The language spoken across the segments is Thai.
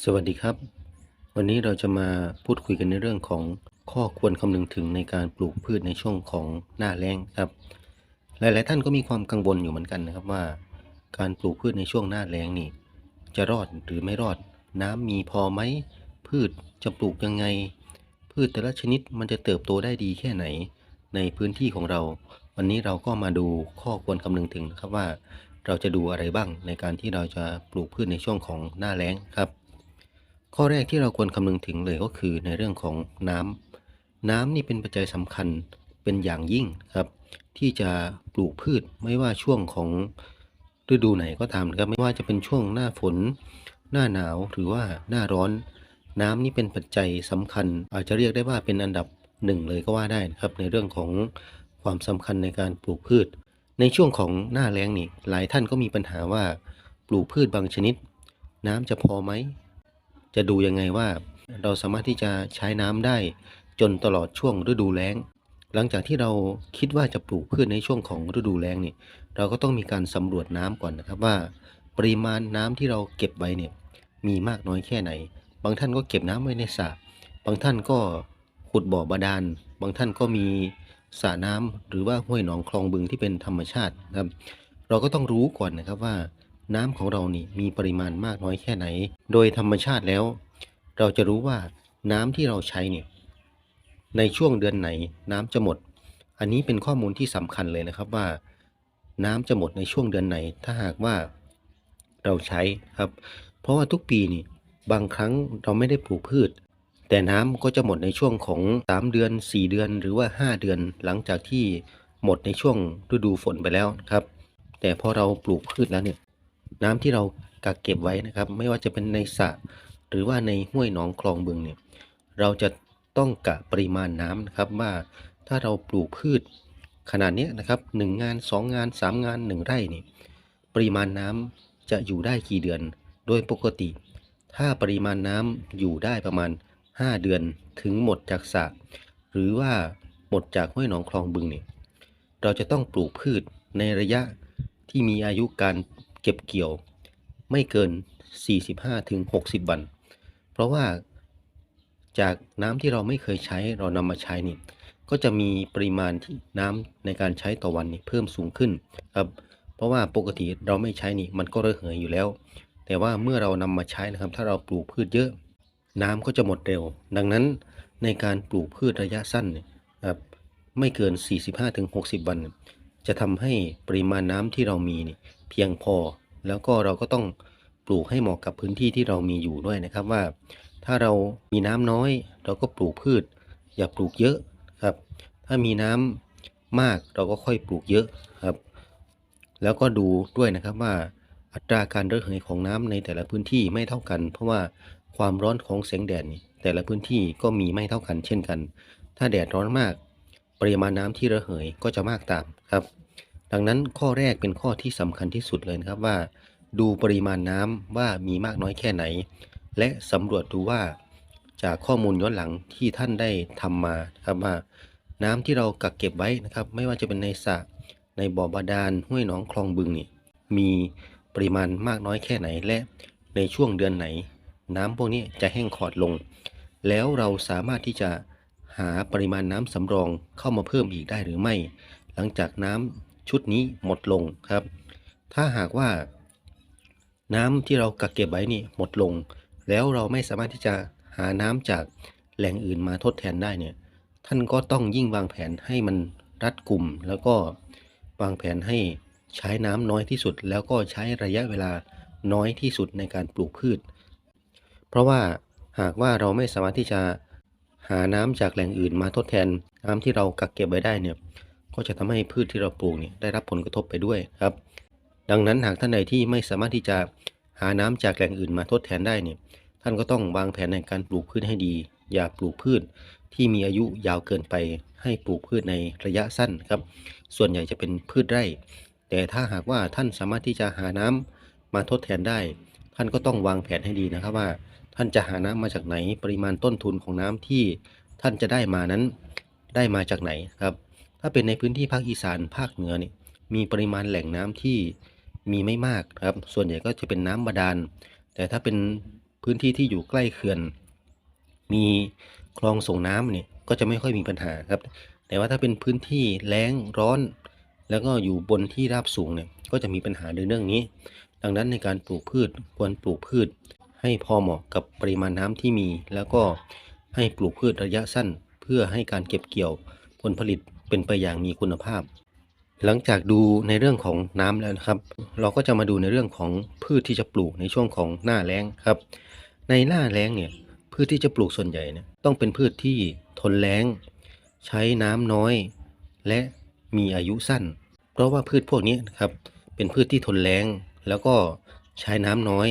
สวัสดีครับ วันนี้เราจะมาพูดคุยกันในเรื่องของข้อควรคำนึงถึงในการปลูกพืชในช่วงของหน้าแล้งครับ หลาย ๆ ท่านก็มีความกังวลอยู่เหมือนกันนะครับว่า การปลูกพืชในช่วงหน้าแล้งนี่ จะรอดหรือไม่รอด น้ำมีพอไหมพืชจะปลูกยังไง พืชแต่ละชนิดมันจะเติบโตได้ดีแค่ไหน ในพื้นที่ของเรา วันนี้เราก็มาดูข้อควรคำนึงถึงนะครับว่า เราจะดูอะไรบ้างในการที่เราจะปลูกพืชในช่วงของหน้าแล้งครับ ข้อแรกที่เราควรคำนึงถึงเลยก็คือในเรื่องของน้ำน้ำนี่เป็นปัจจัยสำคัญเป็นอย่างยิ่งครับ ที่จะปลูกพืชไม่ว่าช่วงของฤดูไหนก็ตามนะครับไม่ว่าจะเป็นช่วงหน้าฝน หน้าหนาวหรือว่าหน้าร้อน น้ำนี่เป็นปัจจัยสำคัญ อาจจะเรียกได้ว่าเป็นอันดับหนึ่งเลยก็ว่าได้นะครับ ในเรื่องของความสำคัญในการปลูกพืช ในช่วงของหน้าแล้งนี่หลายท่านก็มีปัญหาว่า ปลูกพืชบางชนิด น้ำจะพอไหม จะดูยังไงว่า เราสามารถที่จะใช้น้ำได้จนตลอดช่วงฤดูแล้ง หลังจากที่เราคิดว่าจะปลูกพืชในช่วงของฤดูแล้งเนี่ยเราก็ต้องมีการสำรวจน้ำก่อนนะครับว่า ปริมาณน้ำที่เราเก็บไว้เนี่ยมีมากน้อยแค่ไหน บางท่านก็เก็บน้ำไว้ในสระบางท่านก็ขุดบ่อบาดาลบางท่านก็มีสระน้ำหรือว่าห้วยหนองคลองบึงที่เป็นธรรมชาตินะครับ เราก็ต้องรู้ก่อนนะครับว่า น้ำของเรานี่มีปริมาณมากน้อยแค่ไหน โดยธรรมชาติแล้ว เราจะรู้ว่าน้ำที่เราใช้เนี่ยในช่วงเดือนไหนน้ำจะหมด อันนี้เป็นข้อมูลที่สำคัญเลยนะครับว่า น้ำจะหมดในช่วงเดือนไหน ถ้าหากว่าเราใช้ครับ เพราะว่าทุกปีนี่บางครั้งเราไม่ได้ปลูกพืช แต่น้ำก็จะหมดในช่วงของ 3 เดือน 4 เดือน หรือว่า 5 เดือน หลังจากที่หมดในช่วงฤดูฝนไปแล้วครับ แต่พอเราปลูกพืชแล้วเนี่ย น้ำที่เรากักเก็บไว้นะครับ ไม่ว่าจะเป็นในสระหรือว่าในห้วยหนองคลองบึงเนี่ยเราจะต้องกะปริมาณน้ำนะครับว่าถ้าเราปลูกพืชขนาดเนี้ยนะครับหนึ่งงานสองงานสามงานหนึ่งไร่นี่ปริมาณน้ำจะอยู่ได้กี่เดือน โดยปกติ ถ้าปริมาณน้ำอยู่ได้ประมาณ 5 เดือนถึงหมดจากสระหรือว่าหมดจากห้วยหนองคลองบึงเนี่ยเราจะต้องปลูกพืชในระยะที่มีอายุการ เก็บเกี่ยวไม่เกิน 45ถึง60วัน เพราะว่าจากน้ำที่เราไม่เคยใช้เรานำมาใช้นี่ก็จะมีปริมาณที่น้ำในการใช้ต่อวันนี่เพิ่มสูงขึ้นครับเพราะว่าปกติเราไม่ใช้นี่มันก็ระเหยอยู่แล้ว แต่ว่าเมื่อเรานำมาใช้นะครับ ถ้าเราปลูกพืชเยอะ น้ำก็จะหมดเร็ว ดังนั้นในการปลูกพืชระยะสั้นเนี่ยครับไม่เกิน 45-60 วัน จะทำให้ปริมาณน้ำที่เรามีนี่ เพียงพอ แล้วก็เราก็ต้องปลูกให้เหมาะกับพื้นที่ที่เรามีอยู่ด้วยนะครับว่า ถ้าเรามีน้ำน้อย เราก็ปลูกพืช อย่าปลูกเยอะครับ ถ้ามีน้ำมากเราก็ค่อยปลูกเยอะครับ แล้วก็ดูด้วยนะครับว่าอัตราการระเหยของน้ำในแต่ละพื้นที่ไม่เท่ากัน เพราะว่าความร้อนของแสงแดดนี่แต่ละพื้นที่ก็มีไม่เท่ากันเช่นกัน ถ้าแดดร้อนมาก ปริมาณน้ำที่ระเหยก็จะมากตามครับ ดังนั้นข้อแรกเป็นข้อที่สำคัญที่สุดเลยนะครับว่า ดูปริมาณน้ำว่ามีมากน้อยแค่ไหน และสำรวจดูว่าจากข้อมูลย้อนหลังที่ท่านได้ทำมาครับว่าน้ำที่เรากักเก็บไว้นะครับ ไม่ว่าจะเป็นในสระในบ่อบาดาลห้วยหนองคลองบึงนี่มีปริมาณมากน้อยแค่ไหนและในช่วงเดือนไหน น้ำพวกนี้จะแห้งขอดลง แล้วเราสามารถที่จะหาปริมาณน้ำสำรองเข้ามาเพิ่มอีกได้หรือไม่ หลังจากน้ำ ชุดนี้หมดลงครับ ถ้าหากว่า น้ำที่เรากักเก็บไว้นี่หมดลง แล้วเราไม่สามารถที่จะหาน้ำจากแหล่งอื่นมาทดแทนได้เนี่ย ท่านก็ต้องยิ่งวางแผนให้มันรัดกุมแล้วก็วางแผนให้ใช้น้ำน้อยที่สุด แล้วก็ใช้ระยะเวลาน้อยที่สุดในการปลูกพืช เพราะว่าหากว่าเราไม่สามารถที่จะหาน้ำจากแหล่งอื่นมาทดแทนน้ำที่เรากักเก็บไว้ได้เนี่ย ก็จะทำให้พืชที่เราปลูกเนี่ยได้รับผลกระทบไปด้วยครับ ดังนั้นหากท่านใดที่ไม่สามารถที่จะหาน้ำจากแหล่งอื่นมาทดแทนได้เนี่ยท่านก็ต้องวางแผนในการปลูกพืชให้ดี อย่าปลูกพืชที่มีอายุยาวเกินไป ให้ปลูกพืชในระยะสั้นครับ ส่วนใหญ่จะเป็นพืชไร่ แต่ถ้าหากว่าท่านสามารถที่จะหาน้ำมาทดแทนได้ ท่านก็ต้องวางแผนให้ดีนะครับว่า ท่านจะหาน้ำมาจากไหน ปริมาณต้นทุนของน้ำที่ท่านจะได้มานั้นได้มาจากไหนครับ ถ้าเป็นในพื้นที่ภาคอีสานภาคเหนือเนี่ยมีปริมาณแหล่งน้ำที่มีไม่มากครับ ส่วนใหญ่ก็จะเป็นน้ำบาดาล แต่ถ้าเป็นพื้นที่ที่อยู่ใกล้เขื่อน มีคลองส่งน้ำเนี่ยก็จะไม่ค่อยมีปัญหาครับ แต่ว่าถ้าเป็นพื้นที่แล้งร้อน แล้วก็อยู่บนที่ราบสูงเนี่ยก็จะมีปัญหาในเรื่องนี้ ดังนั้นในการปลูกพืชควรปลูกพืช ให้พอเหมาะกับปริมาณน้ำที่มี แล้วก็ให้ปลูกพืชระยะสั้น เพื่อให้การเก็บเกี่ยวผลผลิต เป็นไปอย่างมีคุณภาพ หลังจากดูในเรื่องของน้ำแล้วนะครับ เราก็จะมาดูในเรื่องของพืชที่จะปลูกในช่วงของหน้าแล้งครับ ในหน้าแล้งเนี่ยพืชที่จะปลูกส่วนใหญ่เนี่ยต้องเป็นพืชที่ทนแล้ง ใช้น้ำน้อย และมีอายุสั้น เพราะว่าพืชพวกนี้นะครับเป็นพืชที่ทนแล้ง แล้วก็ใช้น้ำน้อย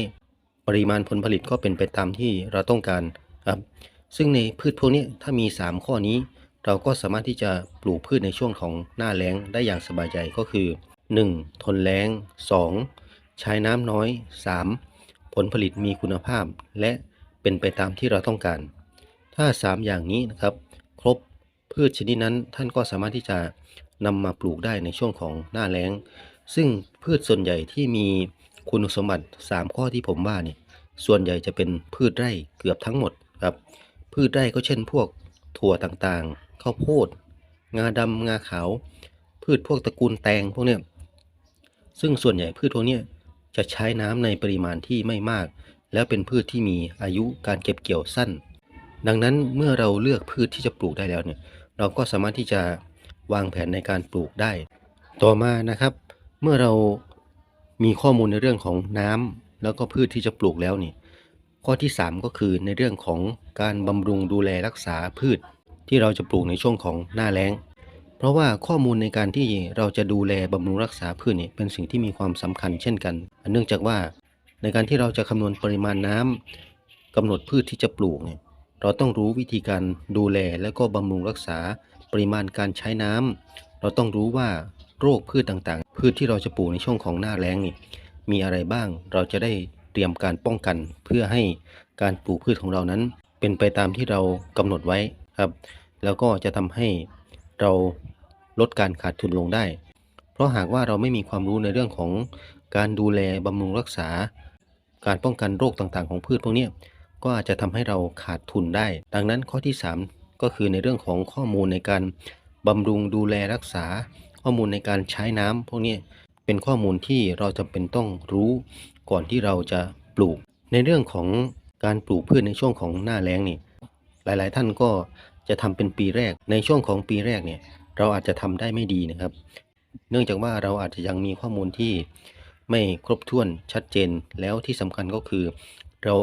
ปริมาณผลผลิตก็เป็นไปตามที่เราต้องการครับซึ่งในพืชพวกนี้ถ้ามี 3 ข้อนี้ เราก็สามารถที่จะปลูกพืชในช่วงของหน้าแล้งได้อย่างสบายใจก็คือ 1. ทนแล้ง 2. ใช้น้ำน้อย 3. ผลผลิตมีคุณภาพ และเป็นไปตามที่เราต้องการ ถ้า 3 อย่างนี้นะครับ ครบพืชชนิดนั้นท่านก็สามารถที่จะนำมาปลูกได้ในช่วงของหน้าแล้ง ซึ่งพืชส่วนใหญ่ที่มีคุณสมบัติ 3 ข้อที่ผมว่าเนี่ยส่วนใหญ่จะเป็นพืชไร่เกือบทั้งหมดครับ พืชไร่ก็เช่นพวกถั่วต่างๆ ข้าวโพด งาดำงาขาว พืชพวกตระกูลแตงพวกเนี้ยซึ่งส่วนใหญ่พืชพวกเนี้ยจะใช้น้ำในปริมาณที่ไม่มาก แล้วเป็นพืชที่มีอายุการเก็บเกี่ยวสั้น ดังนั้นเมื่อเราเลือกพืชที่จะปลูกได้แล้วเนี่ยเราก็สามารถที่จะวางแผนในการปลูกได้ ต่อมานะครับ เมื่อเรามีข้อมูลในเรื่องของน้ำแล้วก็พืชที่จะปลูกแล้วนี่ข้อที่ 3 ก็คือในเรื่องของการบำรุงดูแลรักษาพืช ที่เราจะปลูกในช่วงของหน้าแล้ง เพราะว่าข้อมูลในการที่เราจะดูแลบำรุงรักษาพืชเนี่ยเป็นสิ่งที่มีความสำคัญเช่นกันเนื่องจากว่าในการที่เราจะคำนวณปริมาณน้ำกำหนดพืชที่จะปลูกเนี่ยเราต้องรู้วิธีการดูแลและก็บำรุงรักษาปริมาณการใช้น้ำเราต้องรู้ว่าโรคพืชต่างๆ พืชที่เราจะปลูกในช่วงของหน้าแล้งนี่มีอะไรบ้างเราจะได้เตรียมการป้องกันเพื่อให้การปลูกพืชของเรานั้น เป็นไปตามที่เรากำหนดไว้ครับ แล้วก็จะทำให้เราลดการขาดทุนลงได้ เพราะหากว่าเราไม่มีความรู้ในเรื่องของการดูแลบำรุงรักษา การป้องกันโรคต่างๆ ของพืชพวกนี้ก็อาจจะทำให้เราขาดทุนได้ ดังนั้นข้อที่ 3 ก็คือในเรื่องของข้อมูลในการบำรุงดูแลรักษา ข้อมูลในการใช้น้ำพวกนี้เป็นข้อมูลที่เราจำเป็นต้องรู้ก่อนที่เราจะปลูก ในเรื่องของการปลูกพืชในช่วงของหน้าแล้งนี่หลายๆ ท่านก็ จะทำเป็นปีแรก ในช่วงของปีแรกเนี่ยเราอาจจะทำได้ไม่ดีนะครับ เนื่องจากว่าเราอาจจะยังมีข้อมูลที่ไม่ครบถ้วนชัดเจนแล้วที่สำคัญก็คือ เรา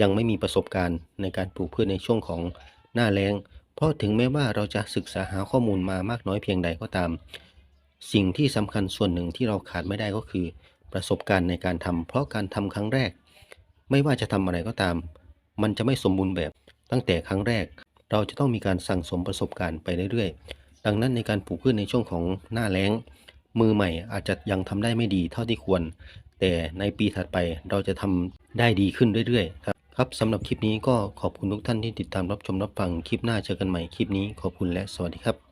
ยังไม่มีประสบการณ์ในการปลูกพืชในช่วงของหน้าแล้ง เพราะถึงแม้ว่าเราจะศึกษาหาข้อมูลมามากน้อยเพียงใดก็ตาม สิ่งที่สำคัญส่วนหนึ่งที่เราขาดไม่ได้ก็คือ ประสบการณ์ในการทำเพราะการทำครั้งแรก ไม่ว่าจะทำอะไรก็ตาม มันจะไม่สมบูรณ์แบบตั้งแต่ครั้งแรก เราจะต้องมีการสั่งสมประสบการณ์ไปเรื่อยๆ ดังนั้นในการปลูกพืชในช่วงของหน้าแล้ง มือใหม่อาจจะยังทำได้ไม่ดีเท่าที่ควร แต่ในปีถัดไปเราจะทำได้ดีขึ้นเรื่อยๆ ครับครับสำหรับคลิปนี้ก็ขอบคุณทุกท่านที่ติดตามรับชมรับฟังคลิปหน้าเจอกันใหม่คลิปนี้ขอบคุณและสวัสดีครับ